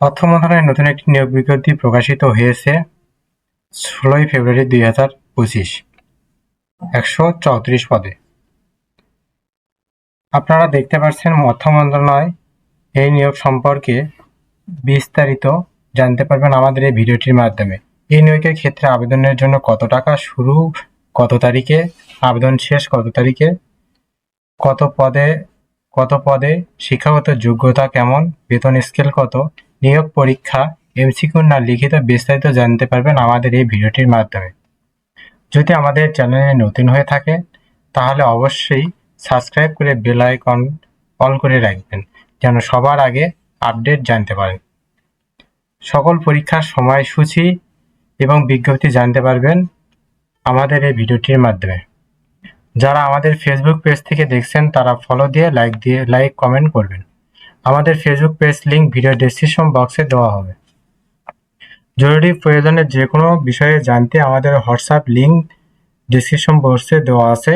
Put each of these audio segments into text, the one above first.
অর্থ মন্ত্রণালয়ের নতুন একটি নিয়োগ বিজ্ঞপ্তি প্রকাশিত হয়েছে ষোলোই ফেব্রুয়ারি দুই হাজার পঁচিশ, একশো চৌত্রিশ পদে। আপনারা দেখতে পাচ্ছেন অর্থ মন্ত্রণালয় এই নিয়োগ সম্পর্কে বিস্তারিত জানতে পারবেন আমাদের এই ভিডিওটির মাধ্যমে। এই নিয়োগের ক্ষেত্রে আবেদনের জন্য কত টাকা শুরু, কত তারিখে, আবেদন শেষ কত তারিখে, কত পদে কত পদে, শিক্ষাগত যোগ্যতা কেমন, বেতন স্কেল কত নিয়োগ পরীক্ষা, এমসিকিউ না লিখিত বিস্তারিত জানতে পারবেন আমাদের এই ভিডিওটির মাধ্যমে। যদি আমাদের চ্যানেলে নতুন হয়ে থাকে তাহলে অবশ্যই সাবস্ক্রাইব করে বেল আইকন অন করে রাখবেন, যেন সবার আগে আপডেট জানতে পারেন। সকল পরীক্ষার সময়সূচি এবং বিজ্ঞপ্তি জানতে পারবেন আমাদের এই ভিডিওটির মাধ্যমে। যারা আমাদের ফেসবুক পেজ থেকে দেখছেন, তারা ফলো দিয়ে লাইক দিয়ে লাইক কমেন্ট করবেন। আমাদের Facebook page link video description বক্সে দেওয়া হবে। জরুরি প্রয়োজনে যে কোনো বিষয়ে জানতে আমাদের হোয়াটসঅ্যাপ লিঙ্ক ডিসক্রিপশন বক্সে দেওয়া আছে,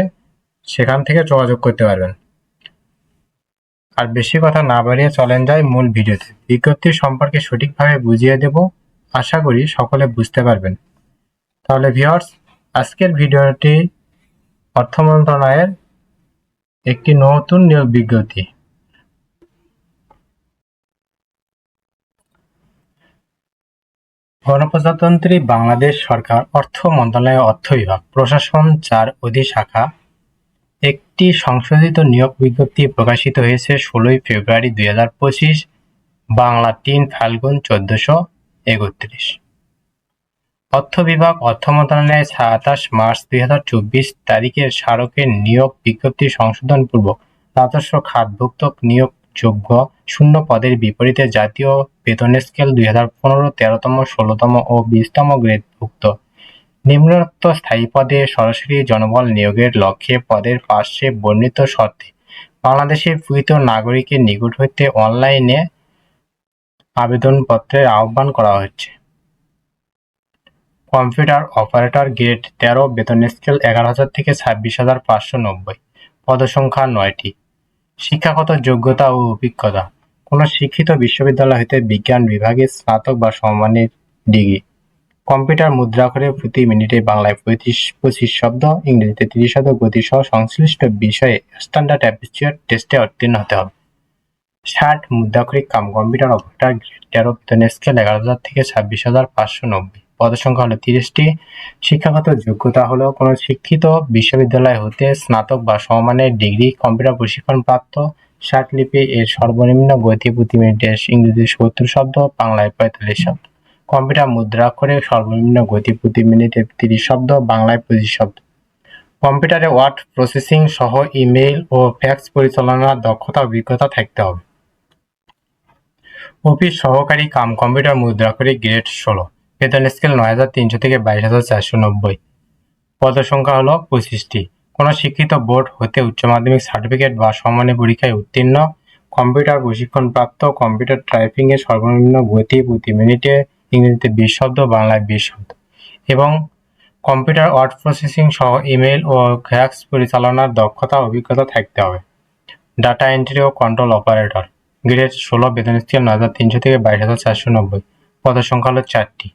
সেখান থেকে যোগাযোগ করতে পারবেন। আর বেশি কথা না বাড়িয়ে চলেন যায় মূল ভিডিওতে। বিজ্ঞপ্তি সম্পর্কে সঠিকভাবে বুঝিয়ে দেব, আশা করি সকলে বুঝতে পারবেন। তাহলে ভিওর্স আজকের ভিডিওটি অর্থ মন্ত্রণালয়ের একটি নতুন নিয়োগ বিজ্ঞপ্তি। গণপ্রজাতন্ত্রী বাংলাদেশ সরকার অর্থ মন্ত্রণালয়ের অর্থ বিভাগ প্রশাসন চার অধিশাখা। একটি সংশোধিত নিয়োগ বিজ্ঞপ্তি প্রকাশিত হয়েছে ষোলোই ফেব্রুয়ারি দুই হাজার পঁচিশ, বাংলা তিন, ফাল্গুন চোদ্দশো একত্রিশ। অর্থ বিভাগ অর্থ মন্ত্রণালয়ের সাতাশ মার্চ দুই হাজার চব্বিশ তারিখের স্মারকের নিয়োগ বিজ্ঞপ্তি সংশোধন পূর্বক রাজস্ব খাতভুক্ত নিয়োগযোগ্য শূন্য পদের বিপরীতে জাতীয় বেতন স্কেল দুই হাজার পনেরো, তেরোতম, ষোলোতম ও বিশতম গ্রেডভুক্ত নিম্নোক্ত স্থায়ী পদে সরাসরি জনবল নিয়োগের লক্ষ্যে পদের পার্শ্বে বর্ণিত শর্তে বাংলাদেশের প্রকৃত নাগরিকের নিকট হইতে অনলাইনে আবেদনপত্রের আহ্বান করা হচ্ছে কম্পিউটার অপারেটর গ্রেড তেরো বেতন স্কেল এগারো হাজার থেকে ছাব্বিশ হাজার পাঁচশো নব্বই, পদসংখ্যা নয়টি। শিক্ষাগত যোগ্যতা ও অভিজ্ঞতা কোনো শিক্ষিত বিশ্ববিদ্যালয় হইতে বিজ্ঞান বিভাগে স্নাতক বা সমমানের ডিগ্রি। কম্পিউটার মুদ্রাক্ষরে প্রতি মিনিটে বাংলায় পঁয়ত্রিশ, পঁচিশ শব্দ, ইংরেজিতে তিরিশ শব্দ, গতিসহ সংশ্লিষ্ট বিষয়ে স্ট্যান্ডার্ড অ্যাপিচিউর টেস্টে উত্তীর্ণ হতে হবে। ষাট মুদ্রাক্ষরিক কাম কম্পিউটার অপারেটর তেরো বেতন স্কেল এগারো হাজার থেকে ছাব্বিশ হাজার পাঁচশো নব্বই। পদসংখ্যা হলো তিরিশটি। শিক্ষাগত যোগ্যতা হলো কোনো শিক্ষিত বিশ্ববিদ্যালয় হতে স্নাতক বা সমমানের ডিগ্রি কম্পিউটার প্রশিক্ষণ প্রাপ্ত লিপি এর সর্বনিম্ন গতি প্রতি মিনিটে ইংরেজি সত্তর শব্দ, বাংলায় পঁয়তাল্লিশ শব্দ। কম্পিউটার মুদ্রাক্ষরে সর্বনিম্ন গতি প্রতি মিনিটে তিরিশ শব্দ, বাংলায় পঁচিশ শব্দ। কম্পিউটারে ওয়ার্ড প্রসেসিং সহ ইমেইল ও ফ্যাক্স পরিচালনার দক্ষতা, অভিজ্ঞতা থাকতে হবে। অফিস সহকারী কাম কম্পিউটার মুদ্রা করে গ্রেড ষোলো। বেতন স্কেল নয় হাজার তিনশো থেকে বাইশ হাজার চারশো নব্বই। পদ সংখ্যা হলো পঁচিশটি। কোনো শিক্ষিত বোর্ড হতে উচ্চ মাধ্যমিক সার্টিফিকেট বা সমানের পরীক্ষায় উত্তীর্ণ, কম্পিউটার প্রশিক্ষণপ্রাপ্ত, কম্পিউটার টাইপিং এর সর্বনিম্ন গতি প্রতি মিনিটে ইংরেজিতে বিশ শব্দ, বাংলায় বিশ শব্দ এবং কম্পিউটার ওয়ার্ড প্রসেসিং সহ ইমেল ও ফ্যাক্স পরিচালনার দক্ষতা, অভিজ্ঞতা থাকতে হবে। ডাটা এন্ট্রি ও কন্ট্রোল অপারেটর, গ্রেড ষোলো, বেতন স্কেল নয় হাজার তিনশো থেকে বাইশ হাজার চারশো নব্বই, পদের সংখ্যা হলো চারটি।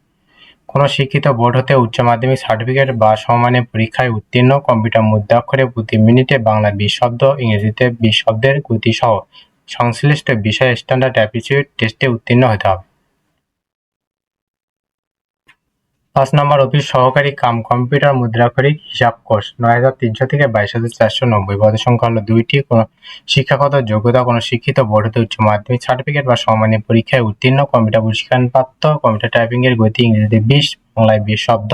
কোনো শিক্ষিত বোর্ড হতে উচ্চ মাধ্যমিক সার্টিফিকেট বা সমমানের পরীক্ষায় উত্তীর্ণ, কম্পিউটার মুদ্রাক্ষরে প্রতি মিনিটে বাংলা বিশ শব্দ, ইংরেজিতে বিশ শব্দের গতি সহ সংশ্লিষ্ট বিষয়ে স্ট্যান্ডার্ড অ্যাপিচিউড টেস্টে উত্তীর্ণ হতে হবে। পাঁচ নম্বর অফিস সহকারী কাম কম্পিউটার মুদ্রাক্ষরিক হিসাব কোর্স, নয় হাজার তিনশো থেকে বাইশ হাজার চারশো নব্বই। পদের সংখ্যা হলো দুইটি কোনো শিক্ষাগত যোগ্যতা, কোনো শিক্ষিত বোর্ড হতে উচ্চ মাধ্যমিক সার্টিফিকেট বা সমমানের পরীক্ষায় উত্তীর্ণ, কম্পিউটার প্রশিক্ষণপ্রাপ্ত কম্পিউটার টাইপিং এর গতি, ইংরেজিতে বিশ, বাংলায় বিশ শব্দ,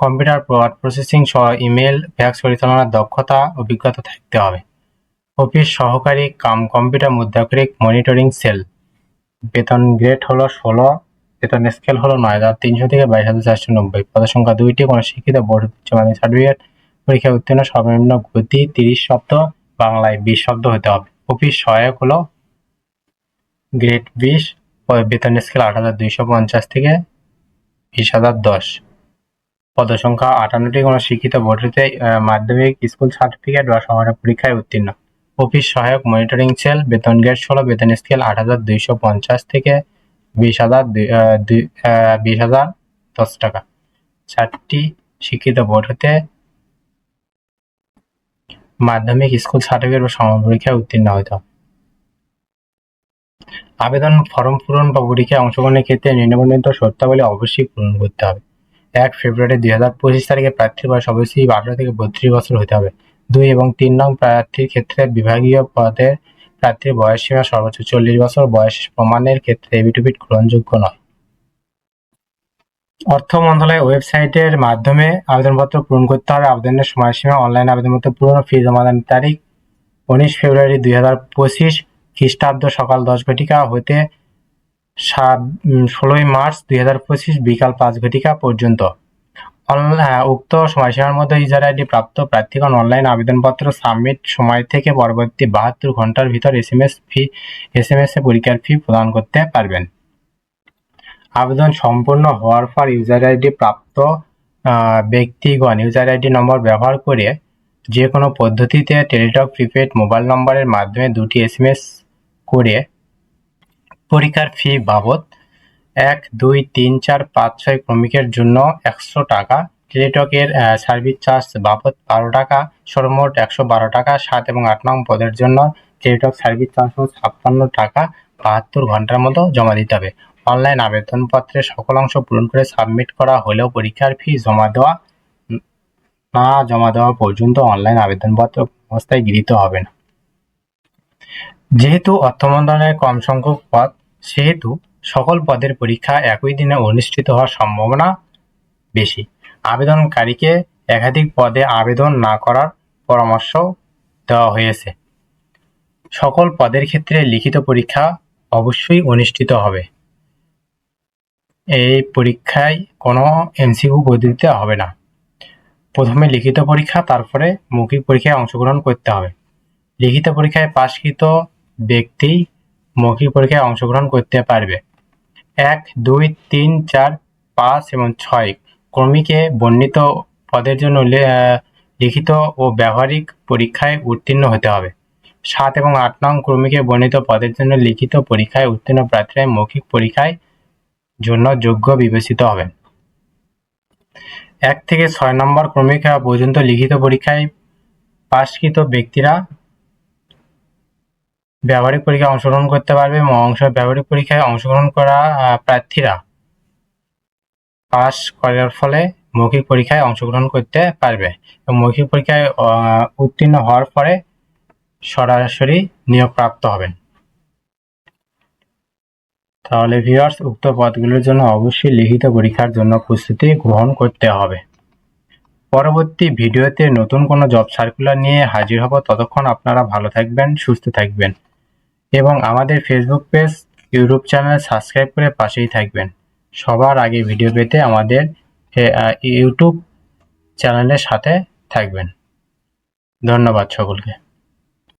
কম্পিউটার ওয়ার্ড প্রসেসিং সহ ইমেল, ফ্যাক্স পরিচালনার দক্ষতা, অভিজ্ঞতা থাকতে হবে। অফিস সহকারী কাম কম্পিউটার মুদ্রাক্ষরিক মনিটরিং সেল, বেতন গ্রেড হলো ষোলো বেতন স্কেল হলো নয় হাজার তিনশো থেকে বাইশ হাজার চারশো নব্বই। পদের সংখ্যা দুইটি, কোনো শিক্ষিত, বোর্ড উচ্চ মাধ্যমিক সার্টিফিকেট পরীক্ষায় উত্তীর্ণ, সর্বনিম্ন গতি তিরিশ শব্দ, বাংলায় বিশ শব্দ হতে হবে। অফিস সহায়ক হলো গ্রেড বিশ বেতন স্কেল আট হাজার দুইশো পঞ্চাশ থেকে বিশ হাজার দশ। পদসংখ্যা আটান্নটি, কোনো শিক্ষিত, বোর্ড হতে মাধ্যমিক, স্কুল সার্টিফিকেট বা সমানের পরীক্ষায় উত্তীর্ণ। অফিস সহায়ক মনিটরিং সেল বেতন গ্রেড ষোলো, বেতন স্কেল আট হাজার দুইশো পঞ্চাশ থেকে বিশ হাজার বিশ হাজার দশ টাকা। চারটি শিক্ষিত বোর্ড মাধ্যমিক স্কুল সার্টিফিকেট বা সমপরীক্ষায় উত্তীর্ণ হতে আবেদন ফর্ম পূরণ বা পরীক্ষায় অংশগ্রহণের ক্ষেত্রে নিম্নবর্ণিত শর্তাবলী অবশ্যই পূরণ করতে হবে। এক ফেব্রুয়ারি দুই হাজার পঁচিশ তারিখে প্রার্থীর বয়স অবশ্যই আঠারো থেকে বত্রিশ বছর হতে হবে। দুই এবং তিন নং প্রার্থীর ক্ষেত্রে বিভাগীয় পদের প্রার্থীর বয়স সীমা সর্বোচ্চ চল্লিশ বছর। বয়স প্রমাণের ক্ষেত্রে এবিটুবিট গ্রহণযোগ্য নয়। অর্থ মন্ত্রণালয়ের ওয়েবসাইটের মাধ্যমে আবেদনপত্র পূরণ করতে হবে। আবেদনের সময়সীমা অনলাইন আবেদনপত্র পূরণ ফি জমাদানের তারিখ উনিশ ফেব্রুয়ারি দুই হাজার পঁচিশ খ্রিস্টাব্দ সকাল দশ ঘটিকা হতে সাত ষোলোই মার্চ দুই হাজার পঁচিশ বিকাল পাঁচ ঘটিকা পর্যন্ত। উক্ত সময়সীমার মধ্যে ইউজার আইডি প্রাপ্ত প্রার্থীগণ অনলাইন আবেদনপত্র সাবমিট সময় থেকে পরবর্তী বাহাত্তর ঘণ্টার ভিতর S M S fee S M S এ পরীক্ষার ফি প্রদান করতে পারবেন। আবেদন সম্পূর্ণ হওয়ার পর ইউজার আইডি প্রাপ্ত ব্যক্তিগণ ইউজার আইডি নম্বর ব্যবহার করে যে কোনো পদ্ধতিতে টেলিটক প্রিপেড মোবাইল নম্বরের মাধ্যমে দুটি এসএমএস করে পরীক্ষার ফি বাবদ এক, দুই, তিন, চার, পাঁচ, ছয় ক্রমিকের জন্য একশো টাকা। টেলিটকের সার্ভিস চার্জ বাবদ বারো টাকা, সর্বমোট একশো বারো টাকা, সাত এবং আট নং পদের জন্য টেলিটক সার্ভিস চার্জ ছাপ্পান্ন টাকা বাহাত্তর ঘণ্টার মতো জমা দিতে হবে। অনলাইন আবেদনপত্রের সকল অংশ পূরণ করে সাবমিট করা হলেও পরীক্ষার ফি জমা দেওয়া না জমা দেওয়া পর্যন্ত অনলাইন আবেদনপত্র অবস্থায় গৃহীত হবে না। যেহেতু অর্থ মন্ত্রণালয়ের কম সংখ্যক পদ, সেহেতু সকল পদের পরীক্ষা একই দিনে অনুষ্ঠিত হওয়ার সম্ভাবনা বেশি। আবেদনকারীকে একাধিক পদে আবেদন না করার পরামর্শ দেওয়া হয়েছে। সকল পদের ক্ষেত্রে লিখিত পরীক্ষা অবশ্যই অনুষ্ঠিত হবে। এই পরীক্ষায় কোনো এমসিকিউ পদ্ধতিতে হবে না। প্রথমে লিখিত পরীক্ষা, তারপরে মৌখিক পরীক্ষায় অংশগ্রহণ করতে হবে। লিখিত পরীক্ষায় পাশকৃত ব্যক্তি মৌখিক পরীক্ষায় অংশগ্রহণ করতে পারবে। এক, দুই, তিন, চার, পাঁচ এবং ছয় ক্রমিকে বর্ণিত পদের জন্য লিখিত ও ব্যবহারিক পরীক্ষায় উত্তীর্ণ হতে হবে। সাত এবং আট নং ক্রমিকে বর্ণিত পদের জন্য লিখিত পরীক্ষায় উত্তীর্ণ প্রার্থীরা মৌখিক পরীক্ষায় জন্য যোগ্য বিবেচিত হবেন। এক থেকে ছয় নম্বর ক্রমিকা পর্যন্ত লিখিত পরীক্ষায় পাশকৃত ব্যক্তিরা ব্যবহারিক পরীক্ষায় অংশগ্রহণ করতে পারবে এবং অংশ ব্যবহারিক পরীক্ষায় অংশগ্রহণ করা প্রার্থীরা পাস করার ফলে মৌখিক পরীক্ষায় অংশগ্রহণ করতে পারবে। এবং মৌখিক পরীক্ষায় উত্তীর্ণ হওয়ার পরে সরাসরি নিয়োগপ্রাপ্ত হবেন। তাহলে ভিউয়ার্স উক্ত পদগুলোর জন্য অবশ্যই লিখিত পরীক্ষার জন্য প্রস্তুতি গ্রহণ করতে হবে। পরবর্তী ভিডিওতে নতুন কোনো জব সার্কুলার নিয়ে হাজির হব। ততক্ষণ আপনারা ভালো থাকবেন, সুস্থ থাকবেন। এবং আমাদের Facebook page YouTube channel subscribe করে পাশেই থাকবেন। সবার আগে ভিডিও পেতে আমাদের ইউটিউব চ্যানেলের সাথে থাকবেন। ধন্যবাদ সকলকে।